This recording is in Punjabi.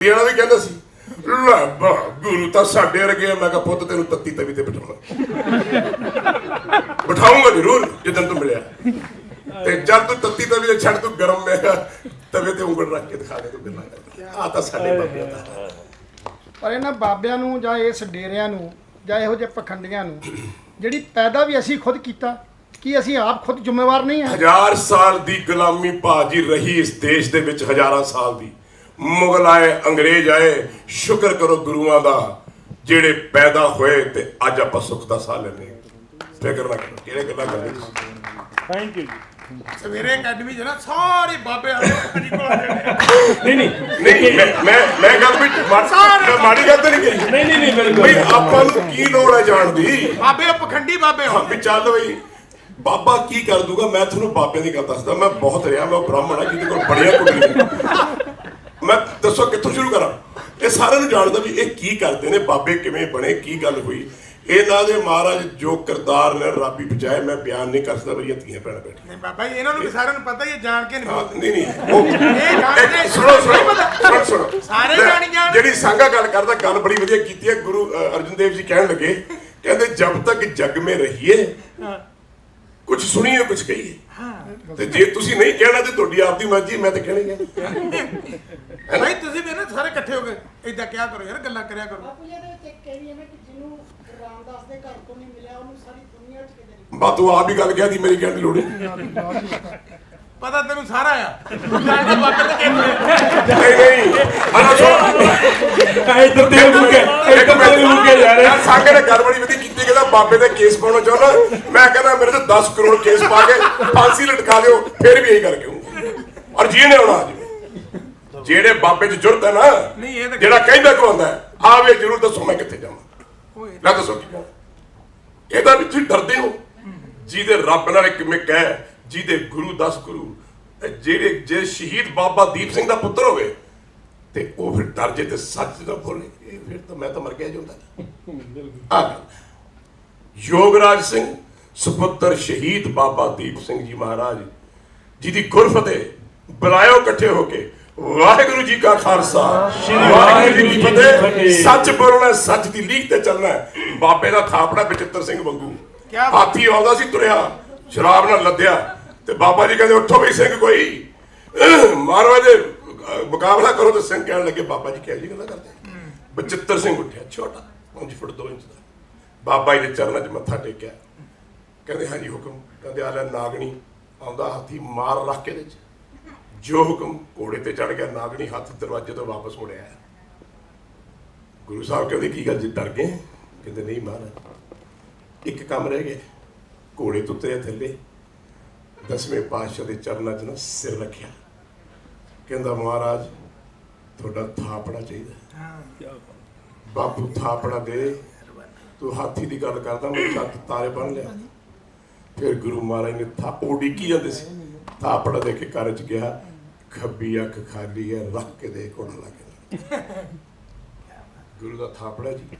ਵਾਲਾ ਵੀ ਕਹਿੰਦਾ ਸੀ ਲੈ ਬਾ ਗੁਰੂ ਤਾਂ ਸਾਡੇ ਵਰਗੇ ਆ। ਮੈਂ ਕਿਹਾ ਪੁੱਤ ਤੈਨੂੰ ਤੱਤੀ ਤਵੀ ਤੇ ਬਿਠਾਉਣਾ। ਬਿਠਾਉਂਗਾ ਜ਼ਰੂਰ ਜਦੋਂ ਤੂੰ ਮਿਲਿਆ। ਤੇ ਜਦ ਤੂੰ ਤੱਤੀ ਤਵੀ ਤੇ ਛੱਡ ਤੂੰ ਗਰਮ ਮੈਂ ਤਵੇ ਤੇ ਉਂਗਲ ਰੱਖ ਕੇ ਦਿਖਾ ਦੇ ਤੂੰ ਕਿੰਨਾ ਆ ਤਾਂ ਸਾਡੇ ਬਾਬਿਆਂ ਦਾ ਪਰ ਇਹਨਾਂ ਬਾਬਿਆਂ ਨੂੰ ਜਾਂ ਇਸ ਡੇਰਿਆਂ ਨੂੰ ਜਾਂ ਇਹੋ ਜਿਹੇ ਪਖੰਡੀਆਂ ਨੂੰ ਜਿਹੜੀ ਪੈਦਾ ਵੀ ਅਸੀਂ ਖੁਦ ਕੀਤਾ ਕੀ ਅਸੀਂ ਆਪ ਖੁਦ ਜ਼ਿੰਮੇਵਾਰ ਨਹੀਂ ਹਾਂ ਹਜ਼ਾਰ ਸਾਲ ਦੀ ਗੁਲਾਮੀ ਭਾਜੀ ਰਹੀ ਇਸ ਦੇਸ਼ ਦੇ ਵਿੱਚ ਹਜ਼ਾਰਾਂ ਸਾਲ ਦੀ। ਮੁਗਲ ਆਏ ਅੰਗਰੇਜ਼ ਆਏ ਸ਼ੁਕਰ ਕਰੋ ਗੁਰੂਆਂ ਦਾ ਜਿਹੜੇ ਪੈਦਾ ਹੋਏ ਤੇ ਅੱਜ ਆਪਾਂ ਸੁੱਖ ਦਾ ਸਾਹ ਲੈਂਦੇ ਹਾਂ। ਫਿਕਰ ਨਾ ਕਰੋ ਕਿਹੜੇ ਗੱਲਾਂ ਕਰਦੇ ਥੈਂਕ ਯੂ ਜੀ। ਸਵੇਰੇ ਅਕੈਡਮੀ 'ਚ ਨਾ ਸਾਰੇ ਬਾਬੇ ਆਲੇ ਨਹੀਂ ਨਹੀਂ। ਨਹੀਂ ਮੈਂ ਮੈਂ ਗੱਲ ਵੀ ਮਾ- ਮਾੜੀ ਗੱਲ ਤਾਂ ਨਹੀਂ ਕਹੀ। ਨਹੀਂ ਨਹੀਂ ਨਹੀਂ ਬਿਲਕੁਲ ਆਪਾਂ ਨੂੰ ਕੀ ਲੋੜ ਹੈ ਜਾਣ ਦੀ? ਬਾਬੇ ਪਖੰਡੀ ਬਾਬੇ ਹਾਂ ਵੀ ਚੱਲ ਬਈ ਬਾਬਾ ਕੀ ਕਰ ਦੂਗਾ? ਮੈਂ ਤੁਹਾਨੂੰ ਬਾਬੇ ਦੀ ਗੱਲ ਦੱਸਦਾ। ਮੈਂ ਬਹੁਤ ਰਿਹਾ ਮੈਂ ਬ੍ਰਾਹਮਣ ਆ ਜਿਹਦੇ ਕੋਲ ਬੜੀਆਂ ਕੁੜੀਆਂ ਦੱਸੋ ਕਿੱਥੋਂ ਸ਼ੁਰੂ ਕਰਾਂ? ਇਹ ਸਾਰਿਆਂ ਨੂੰ ਜਾਣਦਾ ਵੀ ਇਹ ਕੀ ਕਰਦੇ ਨੇ ਬਾਬੇ ਕਿਵੇਂ ਬਣੇ ਕੀ ਗੱਲ ਹੋਈ। ਇਹਨਾਂ ਦੇ ਮਹਾਰਾਜ ਜੋ ਕਿਰਦਾਰ ਨੇ ਰੱਬੀ ਬਚਾਏ ਮੈਂ ਬਿਆਨ ਨਹੀਂ ਕਰ ਸਕਦਾ ਮੇਰੀਆਂ ਧੀਆਂ ਭੈਣਾਂ ਬੈਠੀਆਂ। ਨਹੀਂ ਬਾਬਾ ਜੀ ਇਹਨਾਂ ਨੂੰ ਵੀ ਸਾਰਿਆਂ ਨੂੰ ਪਤਾ ਹੀ ਹੈ ਜਾਣ ਕੇ ਨਹੀਂ ਹਾਂ, ਨਹੀਂ ਨਹੀਂ ਉਹ ਇਹ ਜਾਣ ਕੇ ਸੁਣੋ ਸੁਣੋ ਸੁਣੋ ਸੁਣੋ। ਸਾਰੇ ਲੈ, ਜਾਣੀ ਜਾਣ। ਜਿਹੜੀ ਸੰਘਾ ਗੱਲ ਕਰਦਾ ਗੱਲ ਬੜੀ ਵਧੀਆ ਕੀਤੀ ਹੈ ਗੁਰੂ ਅ, ਅਰਜਨ ਦੇਵ ਜੀ ਕਹਿਣ ਲੱਗੇ ਕਹਿੰਦੇ ਜਬ ਤੱਕ ਜਗ ਮੇ ਰਹੀਏ ਕੁਝ ਸੁਣੀਏ ਕੁਝ ਕਹੀਏ। ਤੇ ਜੇ ਤੁਸੀਂ ਨਹੀਂ ਕਹਿਣਾ ਤੇ ਤੁਹਾਡੀ ਆਪਦੀ ਮਰਜ਼ੀ ਮੈਂ ਤਾਂ ਕਹਿਣੀ ਹੈ ਭਾਈ ਤੁਸੀਂ ਵੀ ਨਾ ਸਾਰੇ ਇਕੱਠੇ ਹੋ ਕੇ ਇਦਾਂ ਕਿਆ ਕਰੋ ਯਾਰ ਗੱਲਾਂ ਕਰਿਆ ਕਰੋ। ਬਾਪੂ ਜੀ ਇਹਦੇ ਵਿੱਚ ਇੱਕ ਇਹ ਵੀ ਹੈ ਨਾ ਕਿ ਜਿਹਨੂੰ ਰਾਮਦਾਸ ਦੇ ਘਰ ਤੋਂ ਨਹੀਂ ਮਿਲਿਆ ਉਹਨੂੰ ਸਾਰੀ ਦੁਨੀਆ 'ਚ ਕਿਤੇ ਨਹੀਂ ਬਾ ਤੂੰ ਆਪ ਹੀ ਗੱਲ ਕਹਿ ਦੀ ਮੇਰੀ ਕਹਿਣ ਦੀ ਲੋੜ ਨਹੀਂ। ਪਤਾ ਤੈਨੂੰ ਸਾਰਾ ਆ। ਸਾਡੇ ਬਾਬੇ ਤੇ ਕਿੰਨੇ ਨਹੀਂ ਨਹੀਂ। ਅਨਾ ਸੁਣ। ਇੱਧਰ ਤੇ ਇੱਧਰ ਤੇ ਰੁਕੇ ਜਾ ਰਹੇ। ਯਾਰ ਸੰਗ ਨੇ ਗੱਲ ਬੜੀ ਵਧੀਆ ਕੀਤੀ ਕਹਿੰਦਾ ਬਾਬੇ ਦੇ ਕੇਸ ਪਾਉਣਾ ਚਾਹੁੰਦਾ। ਮੈਂ ਕਹਿੰਦਾ ਮੇਰੇ ਤੇ 10 ਕਰੋੜ ਕੇਸ ਪਾ ਕੇ ਫਾਂਸੀ ਲਟਕਾ ਦਿਓ ਫਿਰ ਵੀ ਇਹੀ ਕਰਕੇ ਹੂੰ ਔਰ ਜੀ ਨੇ ਆਉਣਾ ਅੱਜ। ਜਿਹੜੇ ਬਾਬੇ 'ਚ ਜੁਰਤ ਹੈ ਨਾ ਨਹੀਂ, ਇਹ ਤਾਂ- ਜਿਹੜਾ ਕਹਿੰਦਾ ਕਹਾਉਂਦਾ ਆਵੇ ਜਰੂਰ ਦੱਸੋ ਮੈਂ ਕਿੱਥੇ ਜਾਵਾਂ। ਨਾ ਦੱਸੋ ਕੀ ਇਹਦਾ ਵੀ ਤੁਸੀਂ ਡਰਦੇ ਹੋ? ਜਿਹਦੇ ਰੱਬ ਨਾਲ ਕਿਵੇਂ ਕਹਿ ਜਿਹਦੇ ਗੁਰੂ ਦਸ ਗੁਰੂ ਇਹ ਜਿਹੜੇ ਜੇ ਸ਼ਹੀਦ ਬਾਬਾ ਦੀਪ ਸਿੰਘ ਦਾ ਪੁੱਤਰ ਹੋਵੇ ਤੇ ਉਹ ਫਿਰ ਡਰ ਜੇ ਤੇ ਸੱਚ ਨਾ ਬੋਲੇ। ਇਹ ਫਿਰ ਤਾਂ ਮੈਂ ਤਾਂ ਮਰ ਗਿਆ ਜਾਂਦਾ ਆ ਯੋਗਰਾਜ ਸਿੰਘ ਸੁਪੁੱਤਰ ਸ਼ਹੀਦ ਬਾਬਾ ਦੀਪ ਸਿੰਘ ਜੀ ਮਹਾਰਾਜ ਜਿਹਦੀ ਗੁਰਫਤਿਹ ਬੁਲਾਇਓ ਇਕੱਠੇ ਹੋ ਕੇ ਵਾਹਿਗੁਰੂ ਜੀ ਕਾ ਖਾਲਸਾ। ਵਾਹਿਗੁਰੂ ਜੀ ਕੀ ਫਤਿਹ। ਸੱਚ ਬੋਲਣਾ ਸੱਚ ਦੀ ਲੀਕ ਤੇ ਚੱਲਣਾ ਹੈ। ਬਾਬੇ ਦਾ ਥਾਪੜਾ ਬਚਿੱਤਰ ਸਿੰਘ ਵਾਂਗੂ। ਹਾਥੀ ਆਉਂਦਾ ਸੀ ਤੁਰਿਆ ਸ਼ਰਾਬ ਨਾਲ ਲੱਦਿਆ। ਤੇ ਬਾਬਾ ਜੀ ਕਹਿੰਦੇ ਉੱਠੋ ਵੀ ਸਿੰਘ ਕੋਈ। ਮਾਰੋ ਜੇ ਮੁਕਾਬਲਾ ਕਰੋ ਤੇ ਸਿੰਘ ਕਹਿਣ ਲੱਗੇ ਬਾਬਾ ਜੀ ਕਿਹੋ ਜੀ ਗੱਲਾਂ ਕਰਦੇ? ਬਚਿੱਤਰ ਸਿੰਘ ਉੱਠਿਆ ਛੋਟਾ 5 ਫੁੱਟ 2 ਇੰਚ ਦਾ। ਬਾਬਾ ਜੀ ਦੇ ਚਰਨਾਂ 'ਚ ਮੱਥਾ ਟੇਕਿਆ। ਕਹਿੰਦੇ ਹਾਂਜੀ ਹੁਕਮ। ਕਹਿੰਦੇ ਆ ਲੈ ਨਾਗਣੀ ਆਉਂਦਾ ਹਾਥੀ ਮਾਰ ਰੱਖ ਕੇ ਦੇ ਚ ਜੋ ਹੁਕਮ ਘੋੜੇ ਤੇ ਚੜ ਗਿਆ ਨਾਗਣੀ ਹੱਥ ਦਰਵਾਜ਼ੇ ਤੋਂ ਵਾਪਸ ਮੁੜਿਆ ਗੁਰੂ ਸਾਹਿਬ ਕਹਿੰਦੇ ਕੀ ਗੱਲ ਜੀ ਡਰ ਗਏ? ਕਹਿੰਦੇ ਨਹੀਂ ਮਹਾਰਾਜ ਇੱਕ ਕੰਮ ਰਹਿ ਗਿਆ। ਘੋੜੇ ਤੋਂ ਉਤਰਿਆ ਥੱਲੇ। ਦਸਵੇਂ ਪਾਤਸ਼ਾਹ ਦੇ ਚਰਨਾਂ 'ਚ ਨਾ ਸਿਰ ਰੱਖਿਆ। ਕਹਿੰਦਾ ਮਹਾਰਾਜ ਤੁਹਾਡਾ ਥਾਪੜਾ ਚਾਹੀਦਾ ਬਾਪੂ ਥਾਪੜਾ ਦੇ। ਤੂੰ ਹਾਥੀ ਦੀ ਗੱਲ ਕਰਦਾ ਮੈਂ ਛੱਤ ਤਾਰੇ ਬਣ ਲਿਆ। ਫਿਰ ਗੁਰੂ ਮਹਾਰਾਜ ਨੇ ਥਾ ਉਡੀਕੀ ਜਾਂਦੇ ਸੀ। ਥਾਪੜਾ ਦੇ ਕੇ ਘਰ ਚ ਗਿਆ। ਖੱਬੀ ਅੱਖ ਖਾਲੀ ਹੈ ਰੱਖ ਕੇ ਦੇ ਕੋਣ ਲੱਗ ਗੁਰੂ ਦਾ ਥਾਪੜਾ ਜੀ।